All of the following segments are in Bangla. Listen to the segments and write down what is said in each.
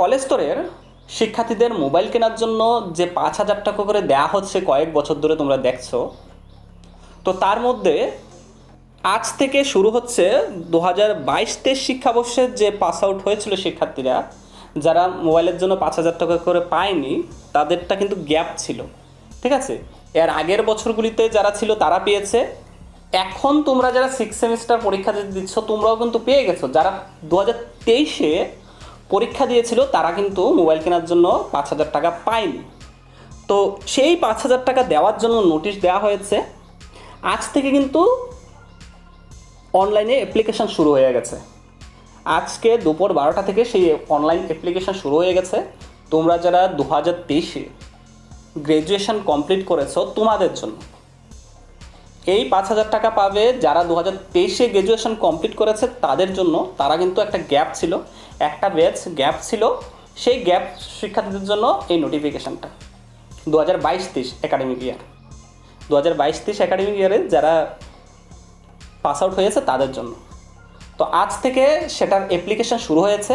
কলেজ স্তরের শিক্ষার্থীদের মোবাইল কেনার জন্য যে পাঁচ হাজার টাকা করে দেওয়া হচ্ছে কয়েক বছর ধরে তোমরা দেখছ, তো তার মধ্যে আজ থেকে শুরু হচ্ছে দু হাজার বাইশ তেইশ শিক্ষাবর্ষের যে পাস আউট হয়েছিল শিক্ষার্থীরা, যারা মোবাইলের জন্য পাঁচ হাজার টাকা করে পায়নি, তাদেরটা কিন্তু গ্যাপ ছিল। ঠিক আছে? এর আগের বছরগুলিতে যারা ছিল তারা পেয়েছে। এখন তোমরা যারা সিক্স সেমিস্টার পরীক্ষা দিচ্ছ, তোমরাও কিন্তু পেয়ে গেছো। যারা দু হাজার তেইশে পরীক্ষা দিয়েছিল, তারা কিন্তু মোবাইল কেনার জন্য পাঁচ হাজার টাকা পায়নি। তো সেই পাঁচ হাজার টাকা দেওয়ার জন্য নোটিশ দেওয়া হয়েছে। আজ থেকে কিন্তু অনলাইনে অ্যাপ্লিকেশন শুরু হয়ে গেছে। আজকে দুপুর বারোটা থেকে সেই অনলাইন অ্যাপ্লিকেশন শুরু হয়ে গেছে। তোমরা যারা দু হাজার তেইশে গ্র্যাজুয়েশন কমপ্লিট করেছ, তোমাদের জন্য। এই পাঁচ হাজার টাকা পাবে যারা দু হাজার তেইশে গ্র্যাজুয়েশন কমপ্লিট করেছে, তাদের জন্য তারা কিন্তু একটা গ্যাপ ছিল, একটা ব্যাচ গ্যাপ ছিল। সেই গ্যাপ শিক্ষার্থীদের জন্য এই নোটিফিকেশানটা দু হাজার বাইশ তেইশ একাডেমিক ইয়ার দু হাজার বাইশ তেইশ একাডেমিক ইয়ারে যারা পাস আউট হয়েছে, তাদের জন্য। তো আজ থেকে সেটার অ্যাপ্লিকেশন শুরু হয়েছে,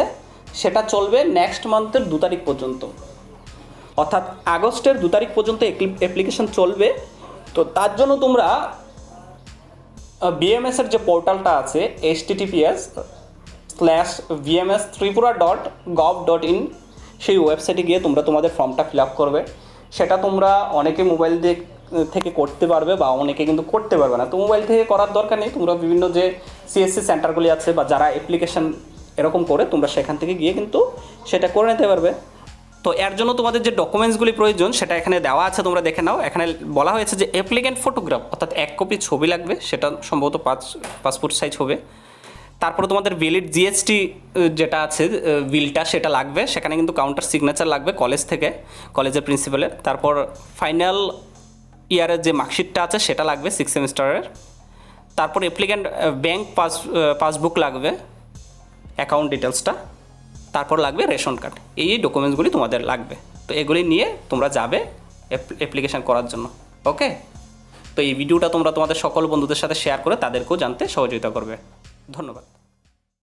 সেটা চলবে নেক্সট মান্থের দু তারিখ পর্যন্ত। অর্থাৎ আগস্টের দু তারিখ পর্যন্ত অ্যাপ্লিকেশন চলবে। তো তার জন্য তোমরা বিএমএস এর যে পোর্টালটা আছে https slash BMS Tripura dot gov dot in সেই ওয়েবসাইটে গিয়ে তোমরা তোমাদের ফর্মটা ফিল আপ করবে। সেটা তোমরা অনেকে মোবাইল দিয়ে থেকে করতে পারবে বা অনেকে কিন্তু করতে পারবে না। তো মোবাইল থেকে করার দরকার নেই। তোমরা বিভিন্ন যে সিএসসি সেন্টারগুলি আছে বা যারা অ্যাপ্লিকেশন এরকম করে, তোমরা সেখান থেকে গিয়ে কিন্তু সেটা করে নিতে পারবে। তো এর জন্য তোমাদের যে ডকুমেন্টসগুলি প্রয়োজন, সেটা এখানে দেওয়া আছে, তোমরা দেখে নাও। এখানে বলা হয়েছে যে অ্যাপ্লিকেন্ট ফটোগ্রাফ অর্থাৎ এক কপি ছবি লাগবে, সেটা সম্ভবত পাঁচ পাসপোর্ট সাইজ হবে। তারপরে তোমাদের ভিলিড জিএসটি যেটা আছে বিলটা সেটা লাগবে। সেখানে কিন্তু কাউন্টার সিগনেচার লাগবে কলেজ থেকে কলেজের প্রিন্সিপালের তারপর ফাইনাল ইয়ারের যে মার্কশিটটা আছে, সেটা লাগবে সিক্স সেমিস্টারের তারপর অ্যাপ্লিক্যান্ট ব্যাংক পাস পাসবুক লাগবে অ্যাকাউন্ট ডিটেলসটা তারপর লাগবে রেশন কার্ড। এই ডকুমেন্টসগুলি তোমাদের লাগবে। তো এগুলি নিয়ে তোমরা যাবে অ্যাপ্লিকেশান করার জন্য। ওকে তো এই ভিডিওটা তোমরা তোমাদের সকল বন্ধুদের সাথে শেয়ার করে তাদেরকেও জানতে সহযোগিতা করবে। ধন্যবাদ।